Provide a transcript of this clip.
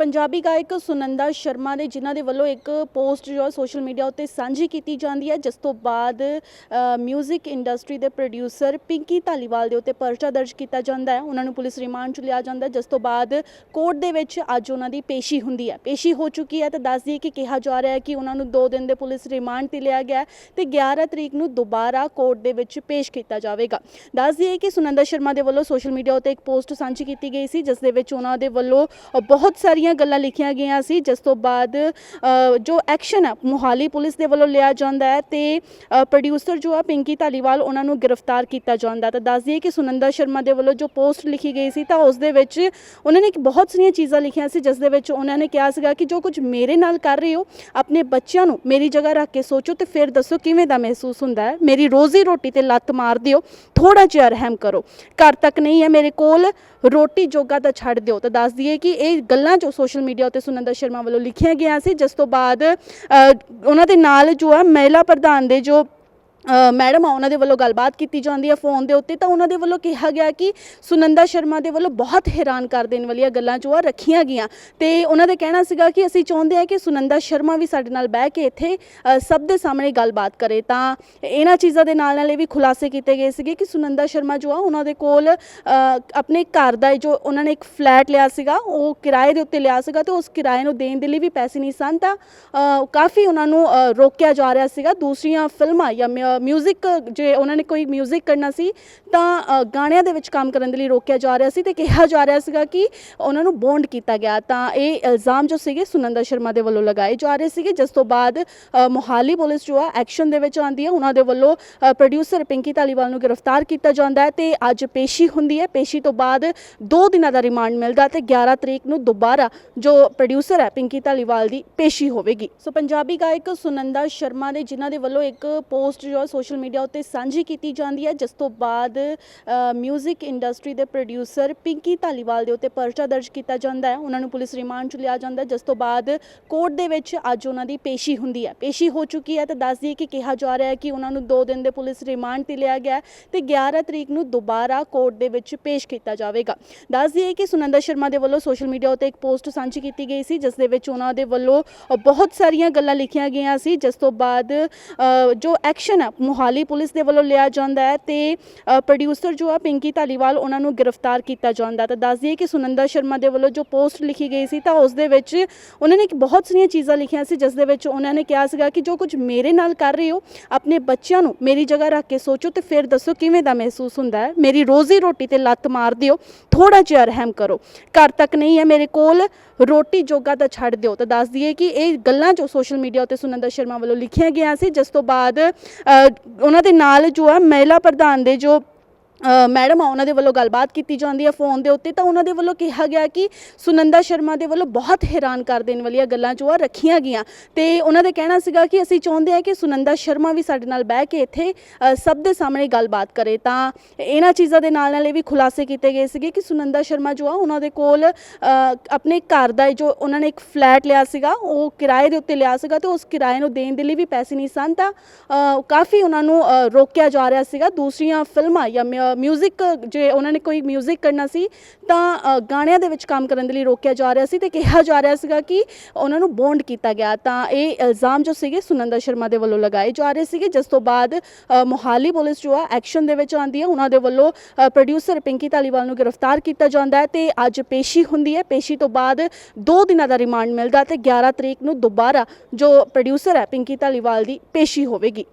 ਪੰਜਾਬੀ ਗਾਇਕ ਸੁਨੰਦਾ ਸ਼ਰਮਾ ਦੇ ਜਿਨ੍ਹਾਂ ਦੇ ਵੱਲੋਂ ਇੱਕ ਪੋਸਟ ਜੋ ਹੈ ਸੋਸ਼ਲ ਮੀਡੀਆ ਉੱਤੇ ਸਾਂਝੀ ਕੀਤੀ ਜਾਂਦੀ ਹੈ, ਜਿਸ ਤੋਂ ਬਾਅਦ 뮤직 ਇੰਡਸਟਰੀ ਦੇ ਪ੍ਰੋਡਿਊਸਰ ਪਿੰਕੀ ਧਾਲੀਵਾਲ ਦੇ ਉੱਤੇ ਪਰਚਾ ਦਰਜ ਕੀਤਾ ਜਾਂਦਾ ਹੈ। ਉਹਨਾਂ ਨੂੰ ਪੁਲਿਸ ਰਿਮਾਂਡ 'ਚ ਲਿਆ ਜਾਂਦਾ ਜਿਸ ਤੋਂ ਬਾਅਦ ਕੋਰਟ ਦੇ ਵਿੱਚ ਅੱਜ ਉਹਨਾਂ ਦੀ ਪੇਸ਼ੀ ਹੁੰਦੀ ਹੈ। ਪੇਸ਼ੀ ਹੋ ਚੁੱਕੀ ਹੈ ਤੇ ਦੱਸ ਦਈਏ ਕਿ ਕਿਹਾ ਜਾ ਰਿਹਾ ਹੈ ਕਿ ਉਹਨਾਂ ਨੂੰ 2 ਦਿਨ ਦੇ ਪੁਲਿਸ ਰਿਮਾਂਡ ਤੇ ਲਿਆ ਗਿਆ ਹੈ ਤੇ 11 ਤਰੀਕ ਨੂੰ ਦੁਬਾਰਾ ਕੋਰਟ ਦੇ ਵਿੱਚ ਪੇਸ਼ ਕੀਤਾ ਜਾਵੇਗਾ। ਦੱਸ ਦਈਏ ਕਿ ਸੁਨੰਦਾ ਸ਼ਰਮਾ ਦੇ ਵੱਲੋਂ ਸੋਸ਼ਲ ਮੀਡੀਆ ਉੱਤੇ ਇੱਕ ਪੋਸਟ ਸਾਂਝੀ ਕੀਤੀ ਗਈ ਸੀ, ਜਿਸ ਦੇ ਵਿੱਚ ਉਹਨਾਂ ਦੇ ਵੱਲੋਂ ਬਹੁਤ ਸਾਰੀਆਂ ਗੱਲਾਂ ਲਿਖੀਆਂ ਗਈਆਂ ਸੀ, ਜਿਸ ਤੋਂ ਬਾਅਦ ਜੋ ਐਕਸ਼ਨ ਹੈ ਮੁਹਾਲੀ ਪੁਲਿਸ ਦੇ ਵੱਲੋਂ ਲਿਆ ਜਾਂਦਾ ਹੈ ਤੇ ਪ੍ਰੋਡਿਊਸਰ ਜੋ ਆ, ਪਿੰਕੀ ਧਾਲੀਵਾਲ, ਉਹਨਾਂ ਨੂੰ ਗ੍ਰਿਫਤਾਰ ਕੀਤਾ ਜਾਂਦਾ ਤਾਂ ਦੱਸ ਦਈਏ ਕਿ ਸੁਨੰਦਾ ਸ਼ਰਮਾ ਦੇ ਵੱਲੋਂ ਜੋ ਪੋਸਟ ਲਿਖੀ ਗਈ ਸੀ, ਤਾਂ ਉਸ ਦੇ ਵਿੱਚ ਉਹਨਾਂ ਨੇ ਬਹੁਤ ਸਾਰੀਆਂ ਚੀਜ਼ਾਂ ਲਿਖੀਆਂ ਸੀ, ਜਿਸ ਦੇ ਵਿੱਚ ਉਹਨਾਂ ਨੇ ਕਿਹਾ ਸੀਗਾ ਕਿ ਜੋ ਕੁਝ ਮੇਰੇ ਨਾਲ ਕਰ ਰਹੇ ਹੋ, ਆਪਣੇ ਬੱਚਿਆਂ ਨੂੰ ਮੇਰੀ ਜਗ੍ਹਾ ਰੱਖ ਕੇ ਸੋਚੋ ਤੇ ਫਿਰ ਦੱਸੋ ਕਿਵੇਂ ਦਾ ਮਹਿਸੂਸ ਹੁੰਦਾ ਹੈ। ਮੇਰੀ ਰੋਜ਼ੀ ਰੋਟੀ ਤੇ ਲੱਤ ਮਾਰ ਦਿਓ ਥੋੜਾ ਜਿਹਾ ਰਹਿਮ ਕਰੋ। ਘਰ ਤੱਕ ਨਹੀਂ ਹੈ ਮੇਰੇ ਕੋਲ, ਰੋਟੀ ਜੋਗਾ ਤਾਂ ਛੱਡ ਦਿਓ। ਤਾਂ ਦੱਸ ਦਈਏ ਕਿ ਇਹ ਗੱਲਾਂ ਜੋ ਸੋਸ਼ਲ ਮੀਡੀਆ ਉੱਤੇ ਸੁਨੰਦਾ ਸ਼ਰਮਾ ਵੱਲੋਂ ਲਿਖਿਆ ਗਿਆ ਸੀ ਜਿਸ ਤੋਂ ਬਾਅਦ ਅ, ਉਹਨਾਂ ਦੇ ਨਾਲ ਜੋ ਹੈ ਮਹਿਲਾ ਪ੍ਰਧਾਨ ਦੇ ਜੋ ਮੈਡਮ ਆ ਉਹਨਾਂ ਦੇ ਵੱਲੋਂ ਗੱਲਬਾਤ ਕੀਤੀ ਜਾਂਦੀ ਹੈ ਫੋਨ ਦੇ ਉੱਤੇ ਤਾਂ ਉਹਨਾਂ ਦੇ ਵੱਲੋਂ ਕਿਹਾ ਗਿਆ ਕਿ ਸੁਨੰਦਾ ਸ਼ਰਮਾ ਦੇ ਵੱਲੋਂ ਬਹੁਤ ਹੈਰਾਨ ਕਰ ਦੇਣ ਵਾਲੀਆਂ ਗੱਲਾਂ ਜੋ ਆ ਰੱਖੀਆਂ ਗਈਆਂ। ਤੇ ਉਹਨਾਂ ਦਾ ਕਹਿਣਾ ਸੀਗਾ ਕਿ ਅਸੀਂ ਚਾਹੁੰਦੇ ਹਾਂ ਕਿ ਸੁਨੰਦਾ ਸ਼ਰਮਾ ਵੀ ਸਾਡੇ ਨਾਲ ਬਹਿ ਕੇ ਇੱਥੇ ਅ, ਸਭ ਦੇ ਸਾਹਮਣੇ ਗੱਲਬਾਤ ਕਰੇ। ਤਾਂ ਇਹਨਾਂ ਚੀਜ਼ਾਂ ਦੇ ਨਾਲ ਨਾਲ ਇਹ ਵੀ ਖੁਲਾਸੇ ਕੀਤੇ ਗਏ ਸੀਗੇ ਕਿ ਸੁਨੰਦਾ ਸ਼ਰਮਾ ਜੋ ਆ ਉਹਨਾਂ ਦੇ ਕੋਲ ਅ, ਆਪਣੇ ਘਰ ਦਾ ਜੋ ਉਹਨਾਂ ਨੇ ਇੱਕ ਫਲੈਟ ਲਿਆ ਸੀਗਾ ਉਹ ਕਿਰਾਏ ਦੇ ਉੱਤੇ ਲਿਆ ਸੀਗਾ ਤੇ ਉਸ ਕਿਰਾਏ ਨੂੰ ਦੇਣ ਦੇ ਲਈ ਵੀ ਪੈਸੇ ਨਹੀਂ ਸਨ ਤਾਂ ਅ, ਕਾਫੀ ਉਹਨਾਂ ਨੂੰ ਅ, ਰੋਕਿਆ ਜਾ ਰਿਹਾ ਸੀਗਾ। ਦੂਸਰੀਆਂ ਫਿਲਮਾਂ ਜਾਂ ਮਿਊਜ਼ਿਕ ਜੇ ਉਹਨਾਂ ਨੇ ਕੋਈ ਮਿਊਜ਼ਿਕ ਕਰਨਾ ਸੀ, ਤਾਂ ਗਾਣਿਆਂ ਦੇ ਵਿੱਚ ਕੰਮ ਕਰਨ ਦੇ ਲਈ ਰੋਕਿਆ ਜਾ ਰਿਹਾ ਸੀ ਤੇ ਕਿਹਾ ਜਾ ਰਿਹਾ ਸੀਗਾ ਕਿ ਉਹਨਾਂ ਨੂੰ ਬੌਂਡ ਕੀਤਾ ਗਿਆ। ਤਾਂ ਇਹ ਇਲਜ਼ਾਮ ਜੋ ਸੀਗੇ ਸੁਨੰਦਾ ਸ਼ਰਮਾ ਦੇ ਵੱਲੋਂ ਲਗਾਏ ਜਾ ਰਹੇ ਸੀਗੇ, ਜਿਸ ਤੋਂ ਬਾਅਦ ਮੋਹਾਲੀ ਪੁਲਿਸ ਜੋ ਆ ਐਕਸ਼ਨ ਦੇ ਵਿੱਚ ਆਉਂਦੀ ਹੈ, ਉਹਨਾਂ ਦੇ ਵੱਲੋਂ ਪ੍ਰੋਡਿਊਸਰ ਪਿੰਕੀ ਧਾਲੀਵਾਲ ਨੂੰ ਗ੍ਰਿਫਤਾਰ ਕੀਤਾ ਜਾਂਦਾ ਹੈ ਤੇ ਅੱਜ ਪੇਸ਼ੀ ਹੁੰਦੀ ਹੈ। ਪੇਸ਼ੀ ਤੋਂ ਬਾਅਦ 2 ਦਿਨਾਂ ਦਾ ਰਿਮਾਂਡ ਮਿਲਦਾ ਤੇ 11 ਤਰੀਕ ਨੂੰ ਦੁਬਾਰਾ ਜੋ ਪ੍ਰੋਡਿਊਸਰ ਹੈ ਪਿੰਕੀ ਧਾਲੀਵਾਲ ਦੀ ਪੇਸ਼ੀ ਹੋਵੇਗੀ। ਸੋ ਪੰਜਾਬੀ ਗਾਇਕ ਸੁਨੰਦਾ ਸ਼ਰਮਾ ਨੇ ਜਿਨ੍ਹਾਂ ਦੇ ਵੱਲੋਂ ਇੱਕ ਪੋਸਟ ਜੋ ਹੈ ਸੋਸ਼ਲ ਮੀਡੀਆ ਉੱਤੇ ਸਾਂਝੀ ਕੀਤੀ ਜਾਂਦੀ ਹੈ, ਜਿਸ ਤੋਂ ਬਾਅਦ 뮤직 ਇੰਡਸਟਰੀ ਦੇ ਪ੍ਰੋਡਿਊਸਰ ਪਿੰਕੀ ਧਾਲੀਵਾਲ ਦੇ ਉੱਤੇ ਪਰਚਾ ਦਰਜ ਕੀਤਾ ਜਾਂਦਾ ਹੈ। ਉਹਨਾਂ ਨੂੰ ਪੁਲਿਸ ਰਿਮਾਂਡ 'ਚ ਲਿਆ ਜਾਂਦਾ ਜਿਸ ਤੋਂ ਬਾਅਦ ਕੋਰਟ ਦੇ ਵਿੱਚ ਅੱਜ ਉਹਨਾਂ ਦੀ ਪੇਸ਼ੀ ਹੁੰਦੀ ਹੈ। ਪੇਸ਼ੀ ਹੋ ਚੁੱਕੀ ਹੈ ਤੇ ਦੱਸ ਦਈਏ ਕਿ ਕਿਹਾ ਜਾ ਰਿਹਾ ਹੈ ਕਿ ਉਹਨਾਂ ਨੂੰ 2 ਦਿਨ ਦੇ ਪੁਲਿਸ ਰਿਮਾਂਡ ਤੇ ਲਿਆ ਗਿਆ ਹੈ ਤੇ 11 ਤਰੀਕ ਨੂੰ ਦੁਬਾਰਾ ਕੋਰਟ ਦੇ ਵਿੱਚ ਪੇਸ਼ ਕੀਤਾ ਜਾਵੇਗਾ। ਦੱਸ ਦਈਏ ਕਿ ਸੁਨੰਦਾ ਸ਼ਰਮਾ ਦੇ ਵੱਲੋਂ ਸੋਸ਼ਲ ਮੀਡੀਆ ਉੱਤੇ ਇੱਕ ਪੋਸਟ ਸਾਂਝੀ ਕੀਤੀ ਗਈ ਸੀ ਜਿਸ ਦੇ ਵਿੱਚ ਉਹਨਾਂ ਦੇ ਵੱਲੋਂ ਬਹੁਤ ਸਾਰੀਆਂ ਗੱਲਾਂ ਲਿਖੀਆਂ ਗਈਆਂ ਸੀ, ਜਿਸ ਤੋਂ ਬਾਅਦ ਜੋ ਐਕਸ਼ਨ ਹੈ ਮੋਹਾਲੀ ਪੁਲਿਸ ਦੇ ਵੱਲੋਂ ਲਿਆ ਜਾਂਦਾ ਹੈ ਤੇ ਪ੍ਰੋਡਿਊਸਰ ਜੋ ਆ ਪਿੰਕੀ ਧਾਲੀਵਾਲ, ਉਹਨਾਂ ਨੂੰ ਗ੍ਰਿਫਤਾਰ ਕੀਤਾ ਜਾਂਦਾ ਤਾਂ ਦੱਸ ਦਈਏ ਕਿ ਸੁਨੰਦਾ ਸ਼ਰਮਾ ਦੇ ਵੱਲੋਂ ਜੋ ਪੋਸਟ ਲਿਖੀ ਗਈ ਸੀ, ਤਾਂ ਉਸ ਦੇ ਵਿੱਚ ਉਹਨਾਂ ਨੇ ਬਹੁਤ ਸਾਰੀਆਂ ਚੀਜ਼ਾਂ ਲਿਖੀਆਂ ਸੀ, ਜਿਸ ਦੇ ਵਿੱਚ ਉਹਨਾਂ ਨੇ ਕਿਹਾ ਸੀਗਾ ਕਿ ਜੋ ਕੁਝ ਮੇਰੇ ਨਾਲ ਕਰ ਰਹੇ ਹੋ, ਆਪਣੇ ਬੱਚਿਆਂ ਨੂੰ ਮੇਰੀ ਜਗ੍ਹਾ ਰੱਖ ਕੇ ਸੋਚੋ ਤੇ ਫਿਰ ਦੱਸੋ ਕਿਵੇਂ ਦਾ ਮਹਿਸੂਸ ਹੁੰਦਾ ਹੈ। ਮੇਰੀ ਰੋਜ਼ੀ ਰੋਟੀ ਤੇ ਲੱਤ ਮਾਰ ਦਿਓ ਥੋੜਾ ਜਿਹਾ ਰਹਿਮ ਕਰੋ। ਘਰ ਤੱਕ ਨਹੀਂ ਹੈ ਮੇਰੇ ਕੋਲ, ਰੋਟੀ ਜੋਗਾ ਤਾਂ ਛੱਡ ਦਿਓ। ਤਾਂ ਦੱਸ ਦਈਏ ਕਿ ਇਹ ਗੱਲਾਂ ਜੋ ਸੋਸ਼ਲ ਮੀਡੀਆ ਉੱਤੇ ਸੁਨੰਦਾ ਸ਼ਰਮਾ ਵੱਲੋਂ ਲਿਖੀਆਂ ਗਿਆ ਸੀ, ਜਿਸ ਤੋਂ ਬਾਅਦ ਉਹਨਾਂ ਦੇ ਨਾਲ ਜੋ ਹੈ ਮਹਿਲਾ ਪ੍ਰਧਾਨ ਦੇ ਜੋ ਮੈਡਮ ਆ ਉਹਨਾਂ ਦੇ ਵੱਲੋਂ ਗੱਲਬਾਤ ਕੀਤੀ ਜਾਂਦੀ ਹੈ ਫੋਨ ਦੇ ਉੱਤੇ ਤਾਂ ਉਹਨਾਂ ਦੇ ਵੱਲੋਂ ਕਿਹਾ ਗਿਆ ਕਿ ਸੁਨੰਦਾ ਸ਼ਰਮਾ ਦੇ ਵੱਲੋਂ ਬਹੁਤ ਹੈਰਾਨ ਕਰ ਦੇਣ ਵਾਲੀਆਂ ਗੱਲਾਂ ਜੋ ਆ ਰੱਖੀਆਂ ਗਈਆਂ। ਤੇ ਉਹਨਾਂ ਦਾ ਕਹਿਣਾ ਸੀਗਾ ਕਿ ਅਸੀਂ ਚਾਹੁੰਦੇ ਹਾਂ ਕਿ ਸੁਨੰਦਾ ਸ਼ਰਮਾ ਵੀ ਸਾਡੇ ਨਾਲ ਬਹਿ ਕੇ ਇੱਥੇ ਅ, ਸਭ ਦੇ ਸਾਹਮਣੇ ਗੱਲਬਾਤ ਕਰੇ। ਤਾਂ ਇਹਨਾਂ ਚੀਜ਼ਾਂ ਦੇ ਨਾਲ ਨਾਲ ਇਹ ਵੀ ਖੁਲਾਸੇ ਕੀਤੇ ਗਏ ਸੀਗੇ ਕਿ ਸੁਨੰਦਾ ਸ਼ਰਮਾ ਜੋ ਆ ਉਹਨਾਂ ਦੇ ਕੋਲ ਅ, ਆਪਣੇ ਘਰ ਦਾ ਜੋ ਉਹਨਾਂ ਨੇ ਇੱਕ ਫਲੈਟ ਲਿਆ ਸੀਗਾ ਉਹ ਕਿਰਾਏ ਦੇ ਉੱਤੇ ਲਿਆ ਸੀਗਾ ਤੇ ਉਸ ਕਿਰਾਏ ਨੂੰ ਦੇਣ ਦੇ ਲਈ ਵੀ ਪੈਸੇ ਨਹੀਂ ਸਨ ਤਾਂ ਅ, ਕਾਫੀ ਉਹਨਾਂ ਨੂੰ ਅ, ਰੋਕਿਆ ਜਾ ਰਿਹਾ ਸੀਗਾ। ਦੂਸਰੀਆਂ ਫਿਲਮਾਂ ਜਾਂ ਮ ਮਿਊਜ਼ਿਕ ਜੇ ਉਹਨਾਂ ਨੇ ਕੋਈ ਮਿਊਜ਼ਿਕ ਕਰਨਾ ਸੀ, ਤਾਂ ਗਾਣਿਆਂ ਦੇ ਵਿੱਚ ਕੰਮ ਕਰਨ ਦੇ ਲਈ ਰੋਕਿਆ ਜਾ ਰਿਹਾ ਸੀ ਤੇ ਕਿਹਾ ਜਾ ਰਿਹਾ ਸੀਗਾ ਕਿ ਉਹਨਾਂ ਨੂੰ ਬੌਂਡ ਕੀਤਾ ਗਿਆ। ਤਾਂ ਇਹ ਇਲਜ਼ਾਮ ਜੋ ਸੀਗੇ ਸੁਨੰਦਾ ਸ਼ਰਮਾ ਦੇ ਵੱਲੋਂ ਲਗਾਏ ਜਾ ਰਹੇ ਸੀਗੇ, ਜਿਸ ਤੋਂ ਬਾਅਦ ਮੋਹਾਲੀ ਪੁਲਿਸ ਜੋ ਆ ਐਕਸ਼ਨ ਦੇ ਵਿੱਚ ਆਉਂਦੀ ਹੈ, ਉਹਨਾਂ ਦੇ ਵੱਲੋਂ ਪ੍ਰੋਡਿਊਸਰ ਪਿੰਕੀ ਧਾਲੀਵਾਲ ਨੂੰ ਗ੍ਰਿਫਤਾਰ ਕੀਤਾ ਜਾਂਦਾ ਹੈ ਤੇ ਅੱਜ ਪੇਸ਼ੀ ਹੁੰਦੀ ਹੈ। ਪੇਸ਼ੀ ਤੋਂ ਬਾਅਦ 2 ਦਿਨਾਂ ਦਾ ਰਿਮਾਂਡ ਮਿਲਦਾ ਤੇ 11 ਤਰੀਕ ਨੂੰ ਦੁਬਾਰਾ ਜੋ ਪ੍ਰੋਡਿਊਸਰ ਹੈ ਪਿੰਕੀ ਧਾਲੀਵਾਲ ਦੀ ਪੇਸ਼ੀ ਹੋਵੇਗੀ।